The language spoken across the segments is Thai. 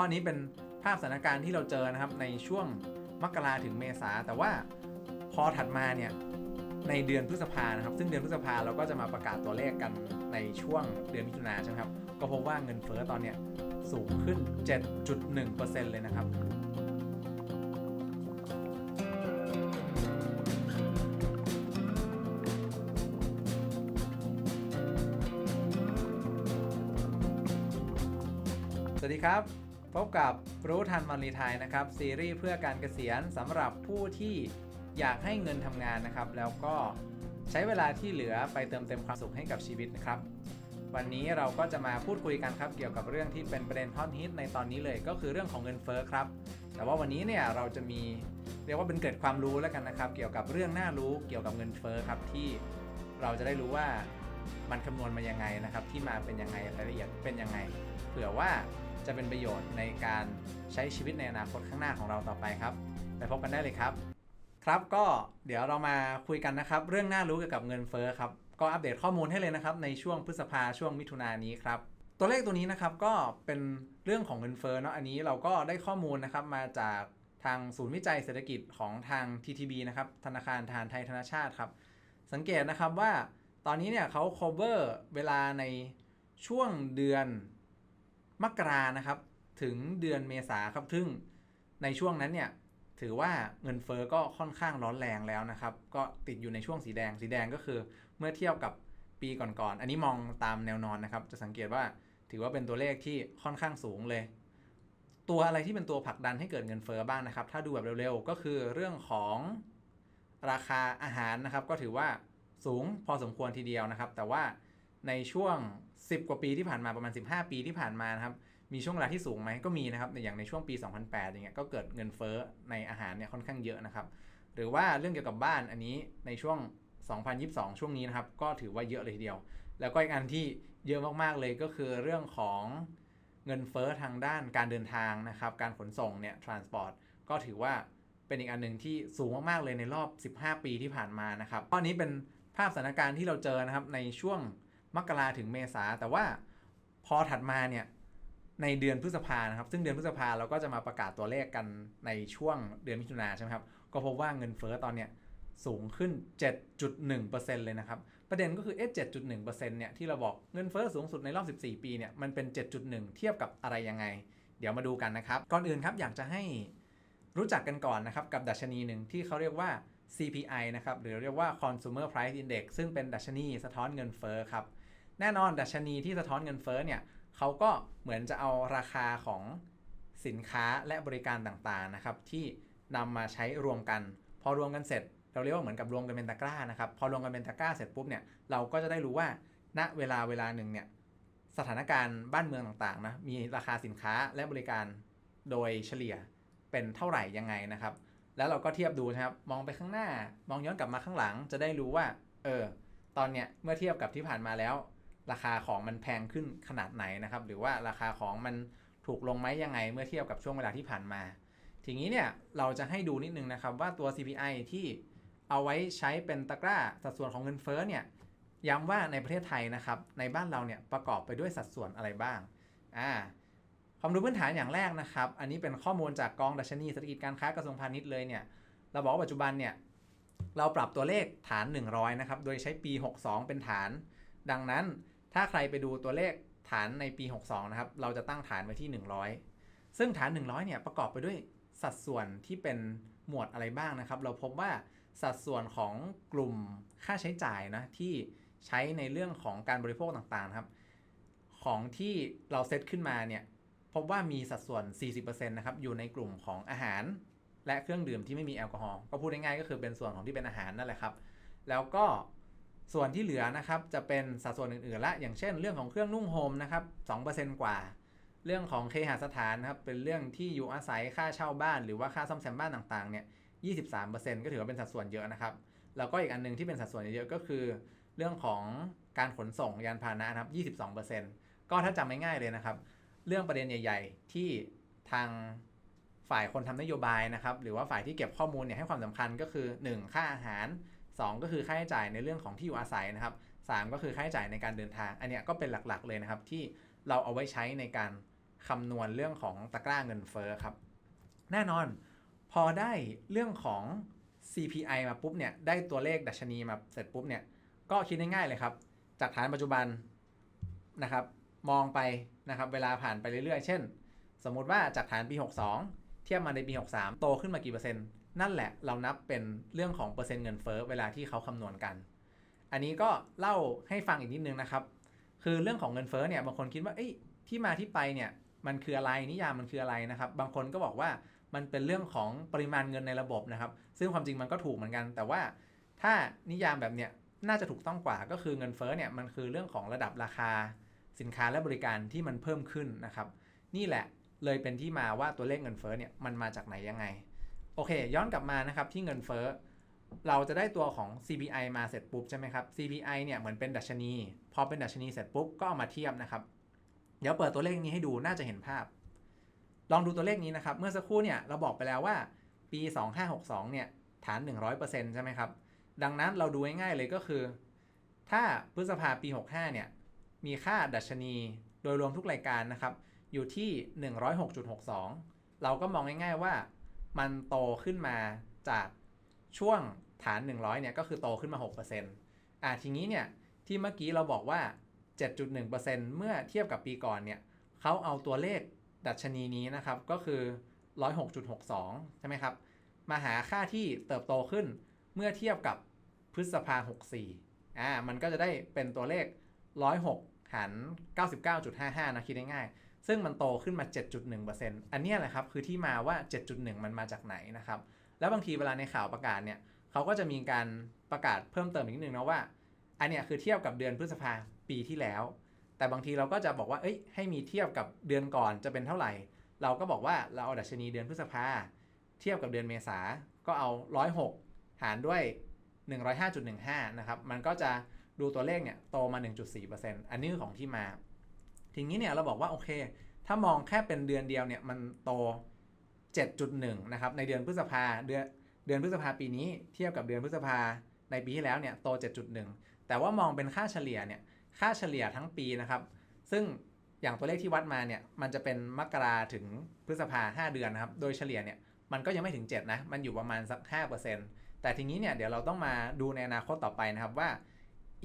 ข้อนี้เป็นภาพสถานการณ์ที่เราเจอนะครับในช่วงมกราถึงเมษาแต่ว่าพอถัดมาเนี่ยในเดือนพฤษภานะครับ ซึ่งเดือนพฤษภาเราก็จะมาประกาศตัวเลขกันในช่วงเดือนมิถุนาใช่ไหมครับ ก็พบว่าเงินเฟ้อตอนเนี้ยสูงขึ้น 7.1%เลยนะครับ สวัสดีครับ พบกับรู้ทันมันรีไทยนะครับ ซีรีส์เพื่อการเกษียณสำหรับผู้ที่อยากให้เงินทำงานนะครับ แล้วก็ใช้เวลาที่เหลือไปเติมเต็มความสุขให้กับชีวิตนะครับ วันนี้เราก็จะมาพูดคุยกันครับ เกี่ยวกับเรื่องที่เป็นประเด็นฮอตฮิตในตอนนี้เลยก็คือเรื่องของเงินเฟ้อครับ แต่ว่าวันนี้เนี่ยเราจะมีเรียกว่าเป็นเกร็ดความรู้แล้วกันนะครับ เกี่ยวกับเรื่องน่ารู้เกี่ยวกับเงินเฟ้อครับที่เราจะได้รู้ว่ามันคำนวณมายังไงนะครับ ที่มาเป็นยังไงรายละเอียดเป็นยังไง เผื่อว่า จะเป็นประโยชน์ในการใช้ชีวิตในอนาคตข้างหน้าของเราต่อไปครับ ไปพบกันได้เลยครับ ครับก็เดี๋ยวเรามาคุยกันนะครับ เรื่องน่ารู้เกี่ยวกับเงินเฟ้อครับ ก็อัปเดตข้อมูลให้เลยนะครับ ในช่วงพฤษภาช่วงมิถุนายนนี้ครับ ตัวเลขตัวนี้นะครับก็เป็นเรื่องของเงินเฟ้อเนาะอันนี้เราก็ได้ข้อมูลนะครับมาจากทางศูนย์วิจัยเศรษฐกิจของทาง TTB นะครับธนาคารทารไทยธนาชาติครับ สังเกตนะครับว่าตอนนี้เนี่ยเขา cover เวลาในช่วงเดือน มกรานะครับ ถึงเดือนเมษาครับซึ่งในช่วงนั้นเนี่ยถือว่าเงินเฟอ้อก็ค่อนข้างร้อนแรงแล้วนะครับ ก็ติดอยู่ในช่วงสีแดง สีแดงก็คือเมื่อเทียบกับปีก่อนๆอันนี้มองตามแนวนอนนะครับ จะสังเกตว่าถือว่าเป็นตัวเลขที่ค่อนข้างสูงเลย ตัวอะไรที่เป็นตัวผลักดันให้เกิดเงินเฟอ้อบ้างนะครับ ถ้าดูแบบเร็วๆ ก็คือเรื่องของราคาอาหารนะครับ ก็ถือว่าสูงพอสมควรทีเดียวนะครับ แต่ว่าในช่วง 10 กว่าปีที่ผ่านมาประมาณ 15 ปีที่ผ่านมานะครับมีช่วงเวลาที่สูงไหมก็มีนะครับอย่างในช่วงปี 2008อย่างเงี้ยก็เกิดเงินเฟ้อในอาหารเนี่ยค่อนข้างเยอะนะครับหรือว่าเรื่องเกี่ยวกับบ้านอันนี้ในช่วง 2022 ช่วงนี้นะครับก็ถือว่าเยอะเลยทีเดียว แล้วก็อีกอันที่เยอะมากๆเลยก็คือเรื่องของเงินเฟ้อทางด้านการเดินทางนะครับการขนส่งเนี่ย transport ก็ถือว่าเป็นอีกอันหนึ่งที่สูงมากๆเลยในรอบ 15 ปีที่ผ่านมานะครับข้อนี้เป็นภาพสถานการณ์ที่เราเจอนะครับในช่วง มกราถึงเมษาแต่ว่าพอถัดมาเนี่ยในเดือนพฤษภานะครับ ซึ่งเดือนพฤษภาเราก็จะมาประกาศตัวเลขกันในช่วงเดือนมิถุนาใช่ไหมครับ ก็พบว่าเงินเฟ้อตอนเนี้ยสูงขึ้น 7.1%เลยนะครับ ประเด็นก็คือเอ๊ะ7.1%เนี่ยที่เราบอกเงินเฟ้อสูงสุดในรอบ 14 ปีเนี่ยมันเป็น 7.1 เทียบกับอะไรยังไง เดี๋ยวมาดูกันนะครับ ก่อนอื่นครับอยากจะให้รู้จักกันก่อนนะครับกับดัชนีหนึ่งที่เขาเรียกว่า CPI นะครับหรือเรียกว่า Consumer Price Index ซึ่งเป็นดัชนีสะท้อนเงินเฟ้อครับ แน่นอนดัชนีที่สะท้อนเงินเฟ้อเนี่ยเขาก็เหมือนจะเอาราคาของสินค้าและบริการต่างๆนะครับที่นำมาใช้รวมกัน พอรวมกันเสร็จ เราเรียกว่าเหมือนกับรวมกันเป็นตะกร้านะครับพอรวมกันเป็นตะกร้าเสร็จปุ๊บเนี่ยเราก็จะได้รู้ว่า ณเวลาเวลาหนึ่งเนี่ยสถานการณ์บ้านเมืองต่างๆนะมีราคาสินค้าและบริการโดยเฉลี่ยเป็นเท่าไหร่ยังไงนะครับ แล้วเราก็เทียบดูนะครับมองไปข้างหน้ามองย้อนกลับมาข้างหลัง จะได้รู้ว่าเออตอนเนี้ยเมื่อเทียบกับที่ผ่านมาแล้ว ราคาของมันแพงขึ้นขนาดไหนนะครับ หรือว่าราคาของมันถูกลงไหมยังไงเมื่อเทียบกับช่วงเวลาที่ผ่านมา ทีนี้เนี่ยเราจะให้ดูนิดนึงนะครับว่าตัว CPI ที่เอาไว้ใช้เป็นตะกร้าสัดส่วนของเงินเฟ้อเนี่ยย้ำว่าในประเทศไทยนะครับในบ้านเราเนี่ยประกอบไปด้วยสัดส่วนอะไรบ้างอ่าความรู้พื้นฐานอย่างแรกนะครับ อันนี้เป็นข้อมูลจากกองดัชนีเศรษฐกิจการค้ากระทรวงพาณิชย์เลยเนี่ย เราบอกว่าปัจจุบันเนี่ย เราปรับตัวเลขฐาน 100 นะครับ โดยใช้ปี 62 เป็นฐาน ดังนั้น ถ้าใครไปดูตัวเลขฐานในปี 62 นะครับ เราจะตั้งฐานไว้ที่ 100 ซึ่งฐาน 100 เนี่ยประกอบไปด้วยสัดส่วนที่เป็นหมวดอะไรบ้างนะครับ เราพบว่าสัดส่วนของกลุ่มค่าใช้จ่ายนะที่ใช้ในเรื่องของการบริโภคต่างๆครับของที่เราเซตขึ้นมาเนี่ยพบว่ามีสัดส่วน 40%นะครับอยู่ในกลุ่มของอาหาร และเครื่องดื่มที่ไม่มีแอลกอฮอล์ก็พูดง่ายๆก็คือเป็นส่วนของที่เป็นอาหารนั่นแหละครับ แล้วก็ ส่วนที่เหลือนะครับจะเป็นสัดส่วนอื่นๆละอย่างเช่นเรื่องของเครื่องนุ่งห่มนะครับ2%กว่า เรื่องของเคหสถานนะครับเป็นเรื่องที่อยู่อาศัยค่าเช่าบ้าน หรือว่าค่าซ่อมแซมบ้านต่างๆเนี่ย23%ก็ถือว่าเป็นสัดส่วนเยอะนะครับแล้วก็อีกอันหนึงที่เป็นสัดส่วนเยอะๆก็คือ เรื่องของการขนส่งยานพาหนะนะครับ22%ก็ถ้าจำง่ายๆเลยนะครับ เรื่องประเด็นใหญ่ ๆ ที่ทางฝ่ายคนทำนโยบายนะครับหรือว่าฝ่ายที่เก็บข้อมูลเนี่ยให้ความสำคัญก็คือ 1 ค่าอาหาร 2 ก็คือค่าใช้จ่ายในเรื่องของที่อยู่อาศัยนะครับ 3 ก็คือค่าใช้จ่ายในการเดินทาง อันเนี้ยก็เป็นหลักๆเลยนะครับ ที่เราเอาไว้ใช้ในการคำนวณเรื่องของตะกร้าเงินเฟ้อครับ แน่นอนพอได้เรื่องของ CPI มาปุ๊บเนี่ยได้ตัวเลขดัชนีมาเสร็จปุ๊บเนี่ยก็คิดง่ายๆเลยครับ จากฐานปัจจุบันนะครับมองไปนะครับเวลาผ่านไปเรื่อยๆ เช่น สมมุติว่าจากฐานปี 62 เทียบมาในปี 63 โตขึ้นมากี่เปอร์เซ็นต์ นั่นแหละเรานับเป็นเรื่องของเปอร์เซ็นต์เงินเฟ้อเวลาที่เขาคำนวณกัน อันนี้ก็เล่าให้ฟังอีกนิดนึงนะครับ คือเรื่องของเงินเฟ้อเนี่ยบางคนคิดว่าเอ้ยที่มาที่ไปเนี่ยมันคืออะไรนิยามมันคืออะไรนะครับ บางคนก็บอกว่ามันเป็นเรื่องของปริมาณเงินในระบบนะครับ ซึ่งความจริงมันก็ถูกเหมือนกัน แต่ว่าถ้านิยามแบบเนี้ยน่าจะถูกต้องกว่าก็คือเงินเฟ้อเนี่ยมันคือเรื่องของระดับราคาสินค้าและบริการที่มันเพิ่มขึ้นนะครับ นี่แหละเลยเป็นที่มาว่าตัวเลขเงินเฟ้อเนี่ยมันมาจากไหนยังไง โอเค ย้อนกลับมานะครับที่เงินเฟ้อเราจะได้ตัวของ CPI มาเสร็จปุ๊บใช่ไหมครับ CPI เนี่ยเหมือนเป็นดัชนี พอเป็นดัชนีเสร็จปุ๊บก็เอามาเทียบนะครับ เดี๋ยวเปิดตัวเลขนี้ให้ดูน่าจะเห็นภาพ ลองดูตัวเลขนี้นะครับ เมื่อสักครู่เนี่ยเราบอกไปแล้วว่าปี 2562 เนี่ยฐาน 100%ใช่ไหมครับ ดังนั้นเราดูง่ายๆเลยก็คือ ถ้าพฤษภาปี 65 เนี่ยมีค่าดัชนีโดยรวมทุกรายการนะครับอยู่ที่ 106.62 เราก็มองง่ายๆว่า มันโตขึ้นมาจากช่วงฐาน 100เนี่ยก็คือโตขึ้นมา 6%อ่าทีนี้เนี่ยที่เมื่อกี้เราบอกว่า 7.1%เมื่อเทียบกับปีก่อนเนี่ยเขาเอาตัวเลขดัชนีนี้นะครับก็คือ 106.62 ใช่ไหมครับ มาหาค่าที่เติบโตขึ้นเมื่อเทียบกับพฤษภา 64อ่ามันก็จะได้เป็นตัวเลข 106 หาร 99.55 นะคิดง่ายๆ ซึ่งมันโตขึ้นมา 7.1%อันนี้แหละครับคือที่มาว่า 7.1 มันมาจากไหนนะครับ แล้วบางทีเวลาในข่าวประกาศเนี่ยเขาก็จะมีการประกาศเพิ่มเติมอีกนิดนึงนะว่า อันเนี้ยคือเทียบกับเดือนพฤษภาปีที่แล้ว แต่บางทีเราก็จะบอกว่าเอ้ยให้มีเทียบกับเดือนก่อนจะเป็นเท่าไหร่ เราก็บอกว่าเราเอาดัชนีเดือนพฤษภาเทียบกับเดือนเมษาก็เอา 106 หารด้วย 105.15 นะครับ มันก็จะดูตัวเลขเนี่ยโตมา 1.4%อันนี้ของที่มา ทีนี้เนี่ยเราบอกว่าโอเค ถ้ามองแค่เป็นเดือนเดียวเนี่ยมันโต 7.1 นะครับในเดือนพฤษภาเดือนเดือนพฤษภาปีนี้เทียบกับเดือนพฤษภาในปีที่แล้วเนี่ยโต 7.1 แต่ว่ามองเป็นค่าเฉลี่ยเนี่ยค่าเฉลี่ยทั้งปีนะครับ ซึ่งอย่างตัวเลขที่วัดมาเนี่ยมันจะเป็นมกราถึงพฤษภา 5 เดือนนะครับ โดยเฉลี่ยเนี่ยมันก็ยังไม่ถึง 7 นะ มันอยู่ประมาณสัก 5%แต่ทีนี้เนี่ยเดี๋ยวเราต้องมาดูในอนาคตต่อไปนะครับว่า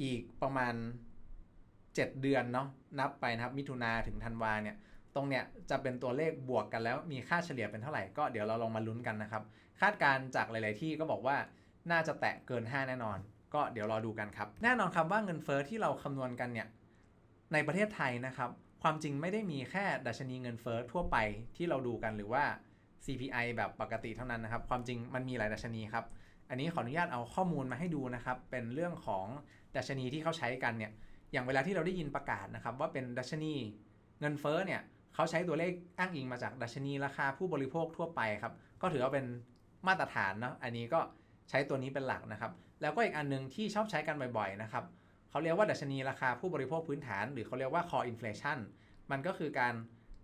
อีกประมาณ 7 เดือนเนาะนับไปนะครับมิถุนาถึงธันวาเนี่ยตรงเนี้ยจะเป็นตัวเลขบวกกันแล้วมีค่าเฉลี่ยเป็นเท่าไหร่ก็เดี๋ยวเราลองมาลุ้นกันนะครับ คาดการจากหลาย ๆ ที่ก็บอกว่าน่าจะแตะเกิน 5 แน่นอน ก็เดี๋ยวรอดูกันครับ แน่นอนครับว่าเงินเฟอ้อที่เราคำนวณกันเนี่ยในประเทศไทยนะครับ ความจริงไม่ได้มีแค่ดัชนีเงินเฟอ้อทั่วไปที่เราดูกันหรือว่า CPI แบบปกติเท่านั้นนะครับ ความจริงมันมีหลายดัชนีครับ อันนี้ขออนุญาตเอาข้อมูลมาให้ดูนะครับ เป็นเรื่องของดัชนีที่เขาใช้กันเนี่ย อย่างเวลาที่เราได้ยินประกาศนะครับว่าเป็นดัชนีเงินเฟ้อเนี่ยเขาใช้ตัวเลขอ้างอิงมาจากดัชนีราคาผู้บริโภคทั่วไปครับก็ถือว่าเป็นมาตรฐานเนาะอันนี้ก็ใช้ตัวนี้เป็นหลักนะครับ แล้วก็อีกอันนึงที่ชอบใช้กันบ่อยๆนะครับเขาเรียกว่าดัชนีราคาผู้บริโภคพื้นฐาน หรือเขาเรียกว่า core inflation มันก็คือการ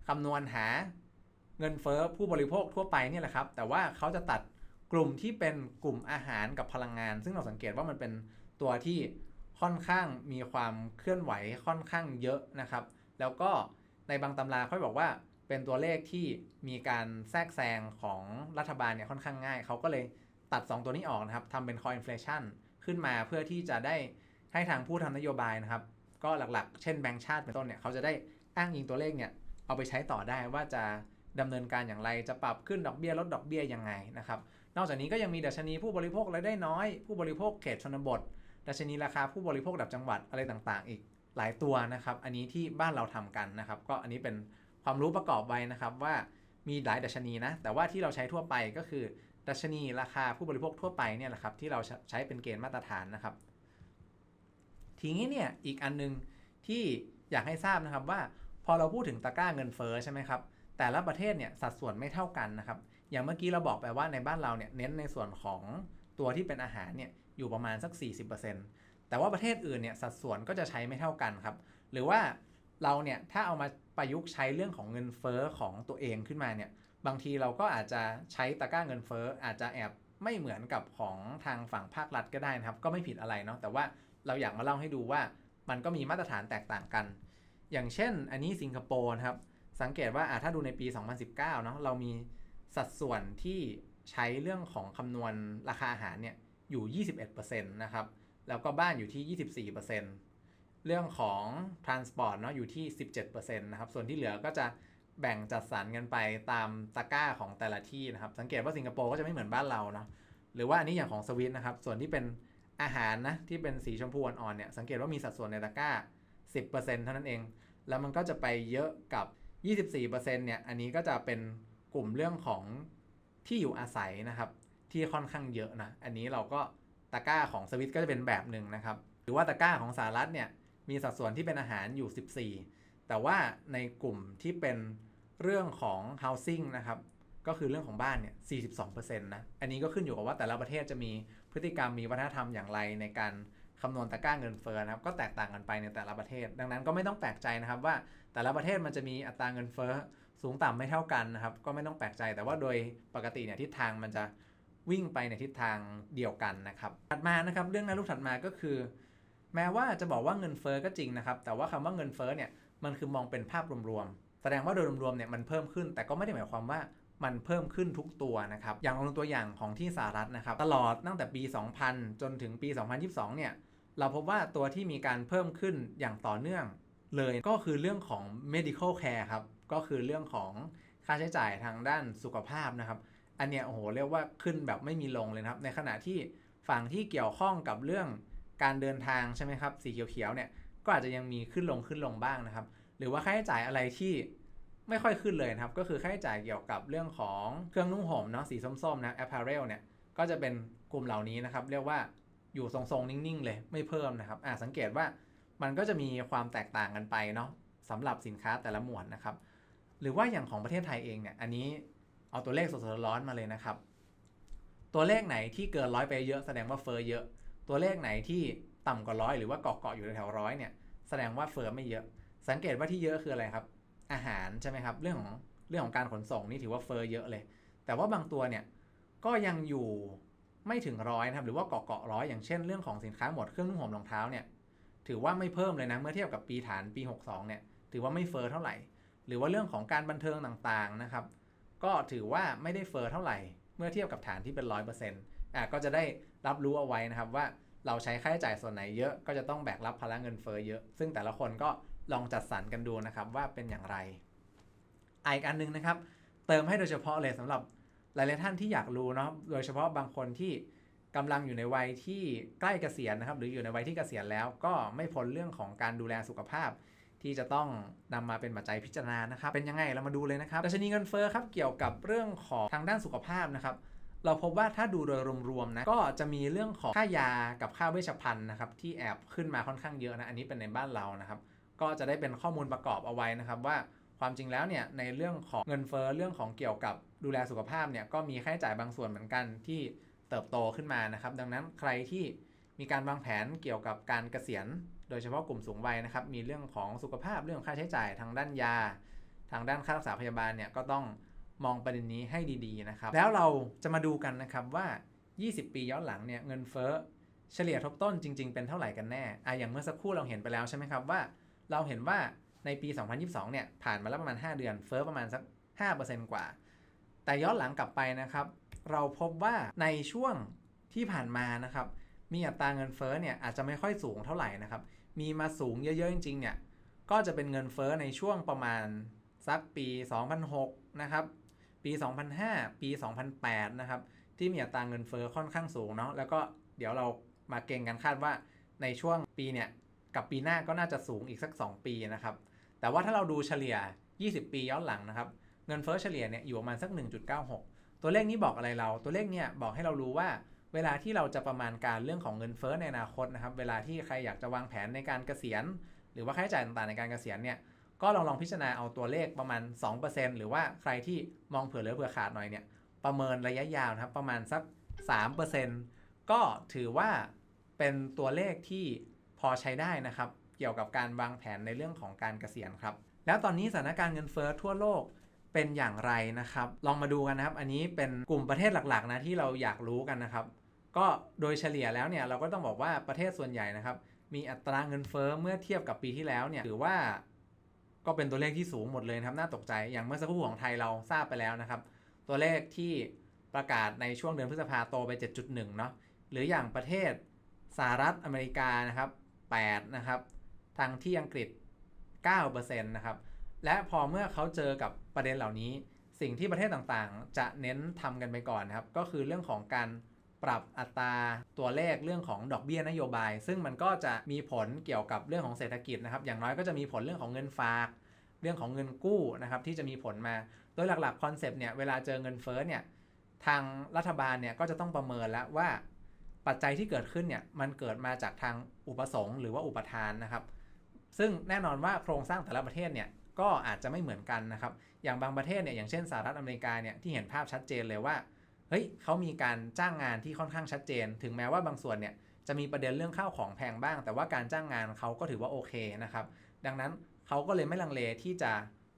คำนวณหาเงินเฟ้อผู้บริโภคทั่วไปเนี่ยแหละครับ แต่ว่าเขาจะตัดกลุ่มที่เป็นกลุ่มอาหารกับพลังงาน ซึ่งเราสังเกตว่ามันเป็นตัวที่ ค่อนข้างมีความเคลื่อนไหวค่อนข้างเยอะนะครับ แล้วก็ในบางตำราเขาบอกว่าเป็นตัวเลขที่มีการแทรกแซงของรัฐบาลเนี่ยค่อนข้างง่าย เขาก็เลยตัด 2 ตัวนี้ออกนะครับทำเป็น core inflation ขึ้นมาเพื่อที่จะได้ให้ทางผู้ทำนโยบายนะครับ ก็หลักๆ เช่นแบงก์ชาติเป็นต้นเนี่ยเขาจะได้อ้างอิงตัวเลขเนี่ยเอาไปใช้ต่อได้ว่าจะดำเนินการอย่างไรจะปรับขึ้นดอกเบี้ยลดดอกเบี้ยยังไงนะครับ นอกจากนี้ก็ยังมีดัชนีผู้บริโภครายได้น้อย ผู้บริโภคเขตชนบท ดัชนีราคาผู้บริโภคดับจังหวัดอะไรต่างๆ อีกหลายตัวนะครับ อันนี้ที่บ้านเราทำกันนะครับ ก็อันนี้เป็นความรู้ประกอบไว้นะครับว่ามีหลายดัชนีนะ แต่ว่าที่เราใช้ทั่วไปก็คือ ดัชนีราคาผู้บริโภคทั่วไปเนี่ยแหละครับที่เราใช้เป็นเกณฑ์มาตรฐานนะครับ ทีนี้เนี่ยอีกอันนึงที่อยากให้ทราบนะครับว่าพอเราพูดถึงตะกร้าเงินเฟ้อใช่ไหมครับแต่ละประเทศเนี่ยสัดส่วนไม่เท่ากันนะครับ อย่างเมื่อกี้เราบอกไปว่าในบ้านเราเนี่ยเน้นในส่วนของตัวที่เป็นอาหารเนี่ย อยู่ประมาณสัก 40%แต่ว่าประเทศอื่นเนี่ยสัดส่วนก็จะใช้ไม่เท่ากันครับ หรือว่าเราเนี่ยถ้าเอามาประยุกต์ใช้เรื่องของเงินเฟ้อของตัวเองขึ้นมาเนี่ยบางทีเราก็อาจจะใช้ตะกร้าเงินเฟ้ออาจจะแอบไม่เหมือนกับของทางฝั่งภาครัฐก็ได้นะครับ ก็ไม่ผิดอะไรเนาะแต่ว่าเราอยากมาเล่าให้ดูว่ามันก็มีมาตรฐานแตกต่างกัน อย่างเช่น อันนี้สิงคโปร์ครับสังเกตว่าถ้าดูในปี 2019เนาะเรามีสัดส่วนที่ใช้เรื่องของคำนวณราคาอาหารเนี่ย อยู่ 21%นะครับ แล้วก็บ้านอยู่ที่ 24%เรื่องของ transport เนาะอยู่ที่ 17%นะครับ ส่วนที่เหลือก็จะแบ่งจัดสรรกันไปตามตะกร้าของแต่ละที่นะครับ สังเกตว่าสิงคโปร์ก็จะไม่เหมือนบ้านเราเนาะ หรือว่าอันนี้อย่างของสวิตนะครับ ส่วนที่เป็นอาหารนะที่เป็นสีชมพูอ่อนๆเนี่ย สังเกตว่ามีสัดส่วนในตะกร้า 10%เท่านั้นเอง แล้วมันก็จะไปเยอะกับ 24%เนี่ย อันนี้ก็จะเป็นกลุ่มเรื่องของที่อยู่อาศัยนะครับ ที่ค่อนข้างเยอะนะ อันนี้เราก็ตะกร้าของสวิตก็จะเป็นแบบหนึ่งนะครับ หรือว่าตะกร้าของสหรัฐเนี่ยมีสัดส่วนที่เป็นอาหารอยู่ 14 แต่ว่าในกลุ่มที่เป็นเรื่องของ housing นะครับ ก็คือเรื่องของบ้านเนี่ย 42%นะ อันนี้ก็ขึ้นอยู่กับว่าแต่ละประเทศจะมีพฤติกรรมมีวัฒนธรรมอย่างไรในการคำนวณตะกร้าเงินเฟ้อนะครับ ก็แตกต่างกันไปในแต่ละประเทศ ดังนั้นก็ไม่ต้องแปลกใจนะครับว่าแต่ละประเทศมันจะมีอัตราเงินเฟ้อสูงต่ำไม่เท่ากันนะครับ ก็ไม่ต้องแปลกใจ แต่ว่าโดยปกติเนี่ยทิศทางมันจะ วิ่งไปในทิศทางเดียวกันนะครับถัดมานะครับเรื่องในรูปถัดมาก็คือ แม้ว่าจะบอกว่าเงินเฟ้อก็จริงนะครับ แต่ว่าคำว่าเงินเฟ้อเนี่ยมันคือมองเป็นภาพรวมๆแสดงว่าโดยรวมๆเนี่ยมันเพิ่มขึ้น แต่ก็ไม่ได้หมายความว่ามันเพิ่มขึ้นทุกตัวนะครับ อย่างลงตัวอย่างของที่สหรัฐนะครับ ตลอดตั้งแต่ปี 2000 จนถึงปี 2022 เนี่ย เราพบว่าตัวที่มีการเพิ่มขึ้นอย่างต่อเนื่องเลยก็คือเรื่องของ medical care ครับ ก็คือเรื่องของค่าใช้จ่ายทางด้านสุขภาพนะครับ อันเนี้ยโอ้โหเรียกว่าขึ้นแบบไม่มีลงเลยครับ ในขณะที่ฝั่งที่เกี่ยวข้องกับเรื่องการเดินทางใช่ไหมครับ สีเขียวๆเนี่ยก็อาจจะยังมีขึ้นลงขึ้นลงบ้างนะครับ หรือว่าค่าใช้จ่ายอะไรที่ไม่ค่อยขึ้นเลยครับ ก็คือค่าใช้จ่ายเกี่ยวกับเรื่องของเครื่องนุ่งห่มเนาะสีส้มๆนะ apparel เนี่ยก็จะเป็นกลุ่มเหล่านี้นะครับ เรียกว่าอยู่ทรงๆนิ่งๆ เลยไม่เพิ่มนะครับอ่าสังเกตว่ามันก็จะมีความแตกต่างกันไปเนาะสำหรับสินค้าแต่ละหมวดนะครับ หรือว่าอย่างของประเทศไทยเองเนี่ยอันนี้ เอาตัวเลขสดๆร้อนมาเลยนะครับ ตัวเลขไหนที่เกินร้อยไปเยอะแสดงว่าเฟอ้อเยอะ ตัวเลขไหนที่ต่ำกว่าร้อยหรือว่าเกาะๆอยู่แถวร้อยเนี่ยแสดงว่าเฟอ้อไม่เยอะ สังเกตว่าที่เยอะคืออะไรครับ อาหารใช่ไหมครับ เรื่องของเรื่องของการขนส่งนี่ถือว่าเฟอ้อเยอะเลย แต่ว่าบางตัวเนี่ยก็ยังอยู่ไม่ถึงร้อยนะครับหรือว่าเกาะเกาะร้อยอย่างเช่นเรื่องของสินค้าหมดเครื่องนุ่งห่มรองเท้าเนี่ยถือว่าไม่เพิ่มเลยนะเมื่อเทียบกับปีฐานปี 62เนี่ยถือว่าไม่เฟอ้อเท่าไหร่ หรือว่าเรื่องของการบันเทิงต่างๆนะครับ ก็ถือว่าไม่ได้เฟอ้อเท่าไหร่ เมื่อเทียบกับฐานที่เป็นร้อยเปอร์เซ็นต์อะก็จะได้รับรู้เอาไว้นะครับว่าเราใช้ค่าใช้จ่ายส่วนไหนเยอะก็จะต้องแบกรับภาระเงินเฟอ้อเยอะ ซึ่งแต่ละคนก็ลองจัดสรรกันดูนะครับว่าเป็นอย่างไรอีกอันหนึงนะครับ เติมให้โดยเฉพาะเลยสำหรับหลายๆท่านที่อยากรู้เนาะโดยเฉพาะบางคนที่กำลังอยู่ในวัยที่ใกล้เกษียณนะครับ หรืออยู่ในวัยที่เกษียณแล้วก็ไม่พ้นเรื่องของการดูแลสุขภาพ ที่จะต้องนำมาเป็นปัจจัยพิจารณานะครับ เป็นยังไงเรามาดูเลยนะครับดัชนีเงินเฟ้อครับเกี่ยวกับเรื่องของทางด้านสุขภาพนะครับเราพบว่าถ้าดูโดยรวมๆนะก็จะมีเรื่องของค่ายากับค่าเวชภัณฑ์นะครับที่แอบขึ้นมาค่อนข้างเยอะนะอันนี้เป็นในบ้านเรานะครับ ก็จะได้เป็นข้อมูลประกอบเอาไว้นะครับว่าความจริงแล้วเนี่ยในเรื่องของเงินเฟ้อเรื่องของเกี่ยวกับดูแลสุขภาพเนี่ยก็มีค่าใช้จ่ายบางส่วนเหมือนกันที่เติบโตขึ้นมานะครับ ดังนั้นใครที่มีการวางแผนเกี่ยวกับการเกษียณ โดยเฉพาะกลุ่มสูงวัยนะครับ มีเรื่องของสุขภาพเรื่องค่าใช้จ่ายทางด้านยา ทางด้านค่ารักษาพยาบาลเนี่ยก็ต้องมองประเด็นนี้ให้ดีๆนะครับ แล้วเราจะมาดูกันนะครับว่า 20 ปีย้อนหลังเนี่ยเงินเฟ้อเฉลี่ยทบต้นจริง ๆ เป็นเท่าไหร่กันแน่อะอย่างเมื่อสักครู่เราเห็นไปแล้วใช่ไหมครับว่า เราเห็นว่าในปี 2022 เนี่ยผ่านมาแล้วประมาณ 5 เดือนเฟ้อประมาณสัก 5%กว่า แต่ย้อนหลังกลับไปนะครับ เราพบว่าในช่วงที่ผ่านมานะครับ มีอัตราเงินเฟ้อเนี่ยอาจจะไม่ค่อยสูงเท่าไหร่นะครับ มีมาสูงเยอะๆจริงๆเนี่ยก็จะเป็นเงินเฟ้อในช่วงประมาณสักปี 2006 นะครับ ปี 2005 ปี 2008 นะครับ ที่มีอัตราเงินเฟ้อค่อนข้างสูงเนาะแล้วก็เดี๋ยวเรามาเก่งกันคาดว่าในช่วงปีเนี่ยกับปีหน้าก็น่าจะสูงอีกสัก 2 ปีนะครับ แต่ว่าถ้าเราดูเฉลี่ย 20 ปีย้อนหลังนะครับ เงินเฟ้อเฉลี่ยเนี่ยอยู่ประมาณสัก 1.96 ตัวเลขนี้บอกอะไรเรา ตัวเลขเนี่ยบอกให้เรารู้ว่า เวลาที่เราจะประมาณการเรื่องของเงินเฟ้อในอนาคตนะครับ เวลาที่ใครอยากจะวางแผนในการเกษียณ หรือว่าค่าใช้จ่ายต่างๆในการเกษียณเนี่ยก็ลองลองพิจารณาเอาตัวเลขประมาณ 2%หรือว่าใครที่มองเผื่อเหลือเผื่อขาดหน่อยเนี่ยประเมินระยะยาวนะครับประมาณสัก 3%ก็ถือว่าเป็นตัวเลขที่พอใช้ได้นะครับ เกี่ยวกับการวางแผนในเรื่องของการเกษียณครับ แล้วตอนนี้สถานการณ์เงินเฟ้อทั่วโลกเป็นอย่างไรนะครับ ลองมาดูกันนะครับ อันนี้เป็นกลุ่มประเทศหลักๆนะที่เราอยากรู้กันนะครับ ก็โดยเฉลี่ยแล้วเนี่ยเราก็ต้องบอกว่าประเทศส่วนใหญ่นะครับ มีอัตราเงินเฟ้อเมื่อเทียบกับปีที่แล้วเนี่ยถือว่าก็เป็นตัวเลขที่สูงหมดเลยนะครับน่าตกใจอย่างเมื่อสักครู่ของไทยเราทราบไปแล้วนะครับ ตัวเลขที่ประกาศในช่วงเดือนพฤษภาโตไป 7.1 เนาะหรืออย่างประเทศสหรัฐอเมริกานะครับ8นะครับทางที่อังกฤษ9%นะครับและพอเมื่อเขาเจอกับประเด็นเหล่านี้ สิ่งที่ประเทศต่างๆ จะเน้นทำกันไปก่อนนะครับ ก็คือเรื่องของการ ปรับอัตราตัวเลขเรื่องของดอกเบี้ยนโยบาย ซึ่งมันก็จะมีผลเกี่ยวกับเรื่องของเศรษฐกิจนะครับ อย่างน้อยก็จะมีผลเรื่องของเงินฝาก เรื่องของเงินกู้นะครับที่จะมีผลมา โดยหลักๆคอนเซปต์เนี่ยเวลาเจอเงินเฟ้อเนี่ยทางรัฐบาลเนี่ยก็จะต้องประเมินแล้วว่าปัจจัยที่เกิดขึ้นเนี่ยมันเกิดมาจากทางอุปสงค์หรือว่าอุปทานนะครับ ซึ่งแน่นอนว่าโครงสร้างแต่ละประเทศเนี่ยก็อาจจะไม่เหมือนกันนะครับ อย่างบางประเทศเนี่ยอย่างเช่นสหรัฐอเมริกาเนี่ยที่เห็นภาพชัดเจนเลยว่า เฮ้ยเขามีการจ้างงานที่ค่อนข้างชัดเจน ถึงแม้ว่าบางส่วนเนี่ยจะมีประเด็นเรื่องข้าวของแพงบ้าง แต่ว่าการจ้างงานเขาก็ถือว่าโอเคนะครับ ดังนั้นเขาก็เลยไม่ลังเลที่จะ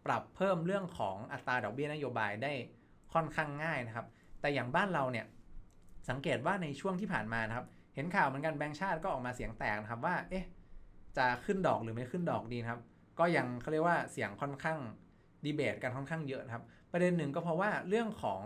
ปรับเพิ่มเรื่องของอัตราดอกเบี้ยนโยบายได้ค่อนข้างง่ายนะครับ แต่อย่างบ้านเราเนี่ยสังเกตว่าในช่วงที่ผ่านมานะครับ เห็นข่าวเหมือนกันแบงก์ชาติก็ออกมาเสียงแตกนะครับว่า เอ๊ะ จะขึ้นดอกหรือไม่ขึ้นดอกดีนะครับ ก็ยังเขาเรียกว่าเสียงค่อนข้างดีเบตกันค่อนข้างเยอะนะครับ ประเด็นหนึ่งก็เพราะว่าเรื่องของ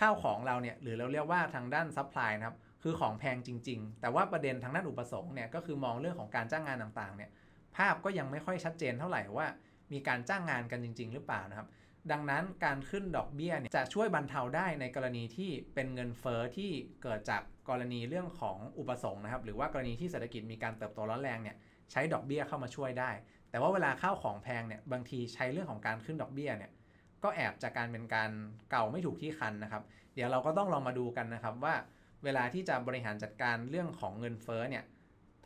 ข้าวของเราเนี่ยหรือเราเรียกว่าทางด้านซัพพลายนะครับคือของแพงจริง ๆ แต่ว่าประเด็นทางด้านอุปสงค์เนี่ยก็คือมองเรื่องของการจ้างงานต่างๆเนี่ยภาพก็ยังไม่ค่อยชัดเจนเท่าไหร่ว่ามีการจ้างงานกันจริง ๆ หรือเปล่านะครับ ดังนั้นการขึ้นดอกเบี้ยเนี่ยจะช่วยบรรเทาได้ในกรณีที่เป็นเงินเฟอ้อที่เกิดจากกรณีเรื่องของอุปสงค์นะครับ หรือว่ากรณีที่เศรษฐกิจมีการเติบโตร้อนแรงเนี่ยใช้ดอกเบี้ยเข้ามาช่วยได้ แต่ว่าเวลาข้าวของแพงเนี่ยบางทีใช้เรื่องของการขึ้นดอกเบี้ยเนี่ย ก็แอบจากการเป็นการเก่าไม่ถูกที่คันนะครับ เดี๋ยวเราก็ต้องลองมาดูกันนะครับว่าเวลาที่จะบริหารจัดการเรื่องของเงินเฟ้อเนี่ย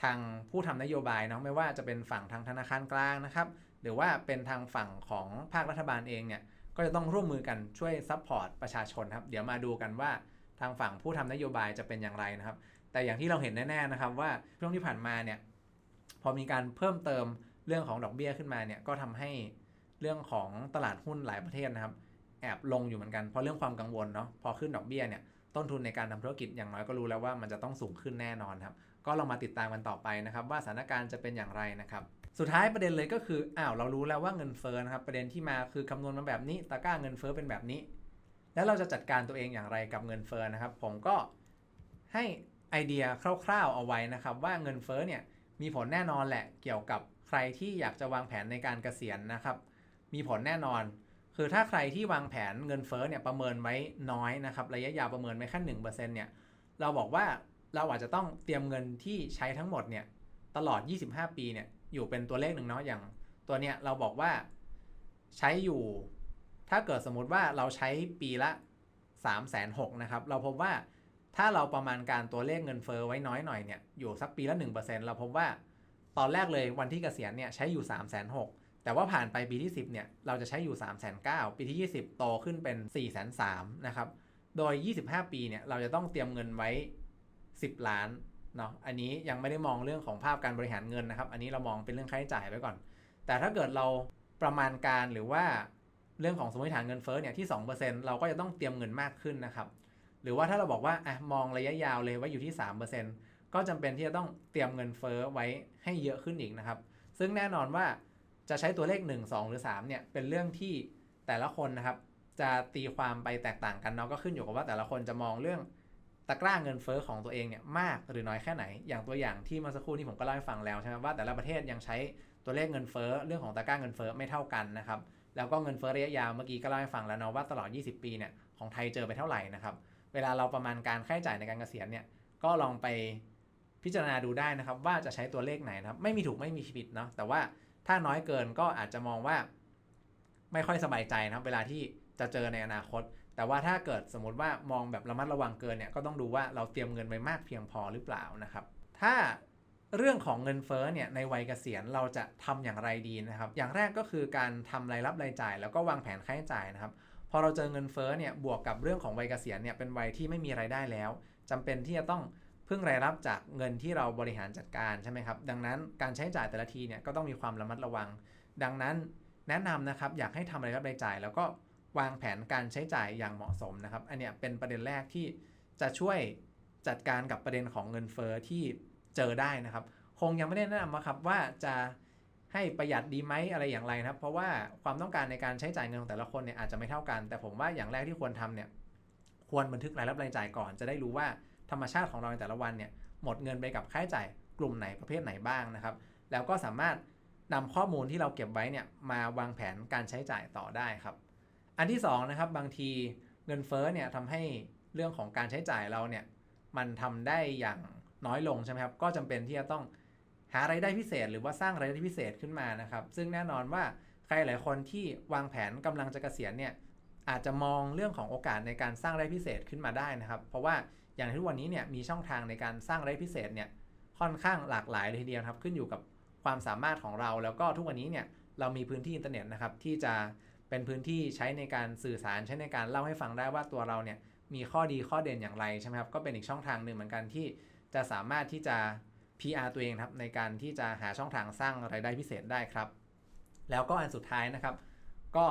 ทางผู้ทำนโยบายเนาะไม่ว่าจะเป็นฝั่งทางธนาคารกลางนะครับ หรือว่าเป็นทางฝั่งของภาครัฐบาลเองเนี่ยก็จะต้องร่วมมือกันช่วยซัพพอร์ตประชาชนครับ เดี๋ยวมาดูกันว่าทางฝั่งผู้ทำนโยบายจะเป็นอย่างไรนะครับ แต่อย่างที่เราเห็นแน่ๆนะครับว่าช่วงที่ผ่านมาเนี่ยพอมีการเพิ่มเติมเรื่องของดอกเบี้ยขึ้นมาเนี่ยก็ทำให้ เรื่องของตลาดหุ้นหลายประเทศนะครับ แอบลงอยู่เหมือนกันเพราะเรื่องความกังวลเนาะพอขึ้นดอกเบี้ยเนี่ยต้นทุนในการทำธุรกิจอย่างน้อยก็รู้แล้วว่ามันจะต้องสูงขึ้นแน่นอนครับ ก็ลองมาติดตามกันต่อไปนะครับ ว่าสถานการณ์จะเป็นอย่างไรนะครับ สุดท้ายประเด็นเลยก็คืออ้าวเรารู้แล้วว่าเงินเฟ้อนะครับประเด็นที่มาคือคำนวณมาแบบนี้ตะก้าเงินเฟ้อเป็นแบบนี้ แล้วเราจะจัดการตัวเองอย่างไรกับเงินเฟ้อนะครับ ผมก็ให้ไอเดียคร่าวๆเอาไว้นะครับ ว่าเงินเฟ้อเนี่ยมีผลแน่นอนแหละเกี่ยวกับใครที่อยากจะวางแผนในการเกษียณนะครับ มีผลแน่นอน คือถ้าใครที่วางแผนเงินเฟ้อเนี่ยประเมินไว้น้อยนะครับ ระยะยาวประเมินไว้แค่หนึ่งเปอร์เซ็นต์เนี่ย เราบอกว่าเราอาจจะต้องเตรียมเงินที่ใช้ทั้งหมดเนี่ยตลอด 25 ปีเนี่ยอยู่เป็นตัวเลขหนึ่งเนาะอย่างตัวเนี้ยเราบอกว่าใช้อยู่ ถ้าเกิดสมมติว่าเราใช้ปีละ 3 6 0 0 0นะครับเราพบว่าถ้าเราประมาณการตัวเลขเงินเฟอ้อไว้น้อยหน่อยเนี่ยอยู่สักปีละ 1%เราพบว่าตอนแรกเลยวันที่เกษียณเนี่ยใช้อยู่ 3 6 0 0 0 แต่ว่าผ่านไปปีที่ 10เนี่ยเราจะใช้อยู่ 3 9 0 0 0ปีที่ 20 โตขึ้นเป็น 4 3 0 0 0นะครับ โดย 25 ปีเนี่ยเราจะต้องเตรียมเงินไว้ 10 ล้านเนาะอันนี้ยังไม่ได้มองเรื่องของภาพการบริหารเงินนะครับ อันนี้เรามองเป็นเรื่องค่าใช้จ่ายไว้ก่อน แต่ถ้าเกิดเราประมาณการหรือว่าเรื่องของสมมติฐานเงินเฟ้อเนี่ยที่ 2%เราก็จะต้องเตรียมเงินมากขึ้นนะครับ หรือว่าถ้าเราบอกว่าอะมองระยะยาวเลยว่าอยู่ที่ 3%ก็จำเป็นที่จะต้องเตรียมเงินเฟ้อไว้ให้เยอะขึ้นอีกนะครับ ซึ่งแน่นอนว่า จะใช้ตัวเลข 1 2 หรือ 3 เนี่ยเป็นเรื่องที่แต่ละคนนะครับ จะตีความไปแตกต่างกันเนาะก็ขึ้นอยู่กับว่าแต่ละคนจะมองเรื่องตะกร้าเงินเฟอ้อของตัวเองเนี่ยมากหรือน้อยแค่ไหน อย่างตัวอย่างที่เมื่อสักครู่นี้ผมก็เล่าให้ฟังแล้วใช่ไหมว่าแต่ละประเทศยังใช้ตัวเลขเงินเฟอ้อเรื่องของตะกร้าเงินเฟอ้อไม่เท่ากันนะครับแล้วก็เงินเฟอ้อระยะยาวเมื่อกี้ก็เล่าให้ฟังแล้วเนาะว่าตลอด 20 ปีเนี่ยของไทยเจอไปเท่าไหร่นะครับเวลาเราประมาณการค่าใช้จ่ายในการเกษียณเนี่ยก็ลองไปพิจารณาดูได้นะครับว่าจะใช้ตัวเลขไหนนะครับไม่มีถูกไม่มีผิดเนาะแต่ว่า ถ้าน้อยเกินก็อาจจะมองว่า ไม่ค่อยสบายใจนะครับเวลาที่จะเจอในอนาคต แต่ว่าถ้าเกิดสมมติว่ามองแบบระมัดระวังเกินเนี่ยก็ต้องดูว่าเราเตรียมเงินไว้มากเพียงพอหรือเปล่านะครับ ถ้าเรื่องของเงินเฟ้อเนี่ยในวัยเกษียณเราจะทำอย่างไรดีนะครับ อย่างแรกก็คือการทำรายรับรายจ่าย แล้วก็วางแผนค่าใช้จ่ายนะครับพอเราเจอเงินเฟ้อเนี่ยบวกกับเรื่องของวัยเกษียณเนี่ยเป็นวัยที่ไม่มีไรายได้แล้วจำเป็นที่จะต้อง พึ่งรายรับจากเงินที่เราบริหารจัดการใช่ไหมครับ ดังนั้นการใช้จ่ายแต่ละทีเนี่ยก็ต้องมีความระมัดระวัง ดังนั้นแนะนำนะครับอยากให้ทำรายรับรายจ่าย แล้วก็วางแผนการใช้จ่ายอย่างเหมาะสมนะครับ อันเนี้ยเป็นประเด็นแรกที่จะช่วยจัดการกับประเด็นของเงินเฟอ้อที่เจอได้นะครับ คงยังไม่ได้แนะนำนะครับว่าจะให้ประหยัดดีไหมอะไรอย่างไรนะครับ เพราะว่าความต้องการในการใช้จ่ายเงินของแต่ละคนเนี่ยอาจจะไม่เท่ากัน แต่ผมว่าอย่างแรกที่ควรทำเนี่ยควรบันทึกรายรับรายจ่ายก่อนจะได้รู้ว่า ธรรมชาติของเราในแต่ละวันเนี่ยหมดเงินไปกับค่าใช้จ่ายกลุ่มไหนประเภทไหนบ้างนะครับ แล้วก็สามารถนำข้อมูลที่เราเก็บไว้เนี่ยมาวางแผนการใช้จ่ายต่อได้ครับ อันที่สองนะครับบางทีเงินเฟ้อเนี่ยทำให้เรื่องของการใช้จ่ายเราเนี่ยมันทำได้อย่างน้อยลงใช่ไหมครับก็จำเป็นที่จะต้องหารายได้พิเศษ หรือว่าสร้างรายได้พิเศษขึ้นมานะครับ ซึ่งแน่นอนว่าใครหลายคนที่วางแผนกำลังจะเกษียณเนี่ยอาจจะมองเรื่องของโอกาสในการสร้างรายได้พิเศษขึ้นมาได้นะครับ เพราะว่า อย่างที่วันนี้เนี่ยมีช่องทางในการสร้างรายได้พิเศษเนี่ยค่อนข้างหลากหลายเลยทีเดียวครับขึ้นอยู่กับความสามารถของเรา แล้วก็ทุกวันนี้เนี่ยเรามีพื้นที่อินเทอร์เน็ตนะครับที่จะเป็นพื้นที่ใช้ในการสื่อสารใช้ในการเล่าให้ฟังได้ว่าตัวเราเนี่ยมีข้อดีข้อเด่นอย่างไรใช่ไหมครับก็เป็นอีกช่องทางหนึ่งเหมือนกันที่จะสามารถที่จะ PR ตัวเองครับในการที่จะหาช่องทางสร้างรายได้พิเศษได้ครับ แล้วก็อันสุดท้ายนะครับ ก็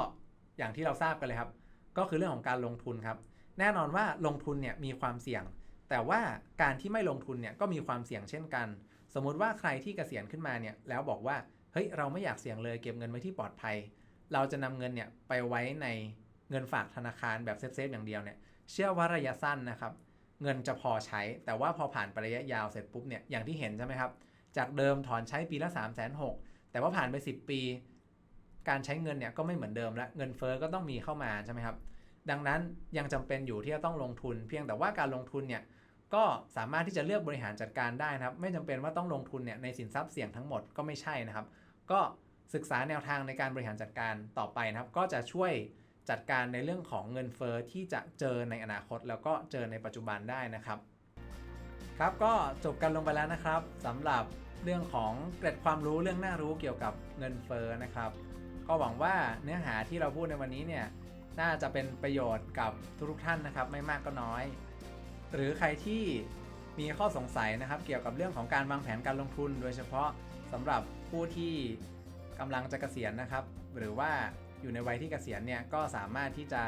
อย่างที่เราทราบกันเลยครับ ก็คือเรื่องของการลงทุนครับ แน่นอนว่าลงทุนเนี่ยมีความเสี่ยง แต่ว่าการที่ไม่ลงทุนเนี่ยก็มีความเสี่ยงเช่นกัน สมมุติว่าใครที่เกษียณขึ้นมาเนี่ยแล้วบอกว่าเฮ้ยเราไม่อยากเสี่ยงเลยเก็บเงินไว้ที่ปลอดภัย เราจะนำเงินเนี่ยไปไว้ในเงินฝากธนาคารแบบเซฟๆอย่างเดียวเนี่ยเชื่อว่าระยะสั้นนะครับเงินจะพอใช้ แต่ว่าพอผ่านไประยะยาวเสร็จปุ๊บเนี่ยอย่างที่เห็นใช่ไหมครับจากเดิมถอนใช้ปีละ 3 6 0 0 0แต่ว่าผ่านไป 10 ปี การใช้เงินเนี่ยก็ไม่เหมือนเดิมแล้วเงินเฟอ้อก็ต้องมีเข้ามาใช่ไหมครับ ดังนั้นยังจำเป็นอยู่ที่จะต้องลงทุน เพียงแต่ว่าการลงทุนเนี่ยก็สามารถที่จะเลือกบริหารจัดการได้นะครับ ไม่จำเป็นว่าต้องลงทุนเนี่ยในสินทรัพย์เสี่ยงทั้งหมดก็ไม่ใช่นะครับ ก็ศึกษาแนวทางในการบริหารจัดการต่อไปนะครับ ก็จะช่วยจัดการในเรื่องของเงินเฟอ้อที่จะเจอในอนาคต แล้วก็เจอในปัจจุบันได้นะครับ ครับก็จบกันลงไปแล้วนะครับสำหรับเรื่องของเกร็ดความรู้เรื่องน่ารู้เกี่ยวกับเงินเฟ้อนะครับ ก็หวังว่าเนื้อหาที่เราพูดในวันนี้เนี่ย น่าจะเป็นประโยชน์กับทุกๆท่านนะครับ ไม่มากก็น้อย หรือใครที่มีข้อสงสัยนะครับ เกี่ยวกับเรื่องของการวางแผนการลงทุน โดยเฉพาะสำหรับผู้ที่กำลังจะเกษียณนะครับ หรือว่าอยู่ในวัยที่เกษียณเนี่ยก็สามารถที่จะ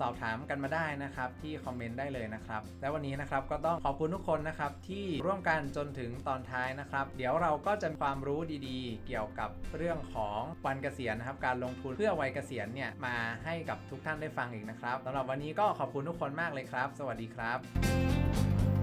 สอบถามกันมาได้นะครับที่คอมเมนต์ได้เลยนะครับ และวันนี้นะครับก็ต้องขอบคุณทุกคนนะครับที่ร่วมกันจนถึงตอนท้ายนะครับ เดี๋ยวเราก็จะความรู้ดีๆ เกี่ยวกับเรื่องของวันเกษียณนะครับ การลงทุนเพื่อวัยเกษียณเนี่ยมาให้กับทุกท่านได้ฟังอีกนะครับสำหรับวันนี้ก็ขอบคุณทุกคนมากเลยครับ สวัสดีครับ